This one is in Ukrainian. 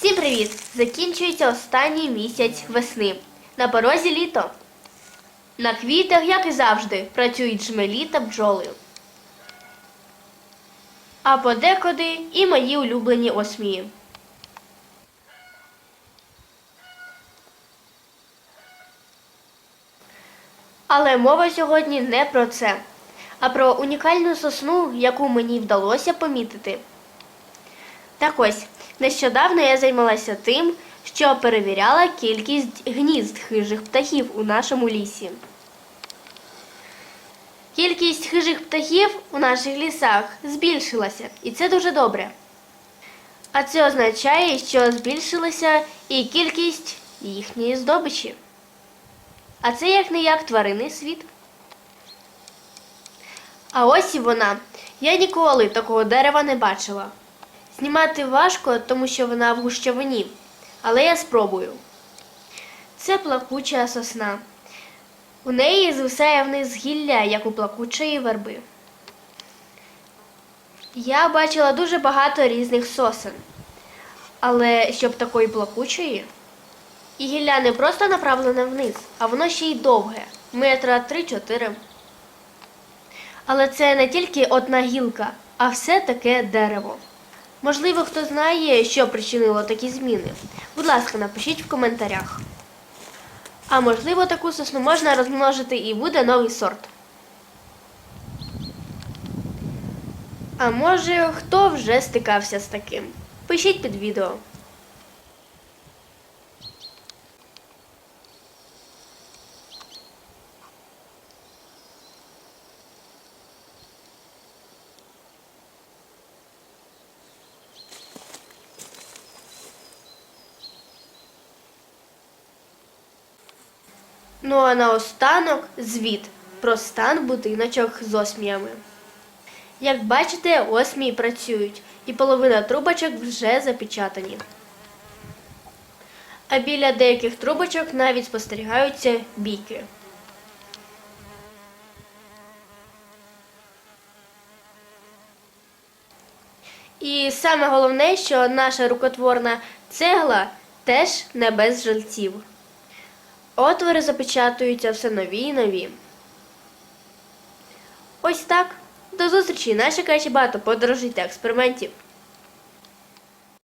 Всім привіт! Закінчується останній місяць весни. На порозі літо. На квітах, як і завжди, працюють жмелі та бджоли. А подекуди і мої улюблені осмії. Але мова сьогодні не про це, а про унікальну сосну, яку мені вдалося помітити. Так ось, нещодавно я займалася тим, що перевіряла кількість гнізд хижих птахів у нашому лісі. Кількість хижих птахів у наших лісах збільшилася, і це дуже добре. А це означає, що збільшилася і кількість їхньої здобичі. А це як не як тваринний світ. А ось і вона. Я ніколи такого дерева не бачила. Знімати важко, тому що вона в гущавині, але я спробую. Це плакуча сосна. У неї звисає вниз гілля, як у плакучої верби. Я бачила дуже багато різних сосен. Але щоб такої плакучої. І гілля не просто направлене вниз, а воно ще й довге, метра 3-4. Але це не тільки одна гілка, а все таке дерево. Можливо, хто знає, що причинило такі зміни. Будь ласка, напишіть в коментарях. А можливо, таку сосну можна розмножити і буде новий сорт. А може, хто вже стикався з таким? Пишіть під відео. Ну а наостанок звіт про стан будиночок з осміями. Як бачите, осмії працюють, і половина трубочок вже запечатані. А біля деяких трубочок навіть спостерігаються бійки. І саме головне, що наша рукотворна цегла теж не без жильців. Отвори запечатуються все нові і нові. Ось так. До зустрічі! Нас чекає багато подорожей та експериментів.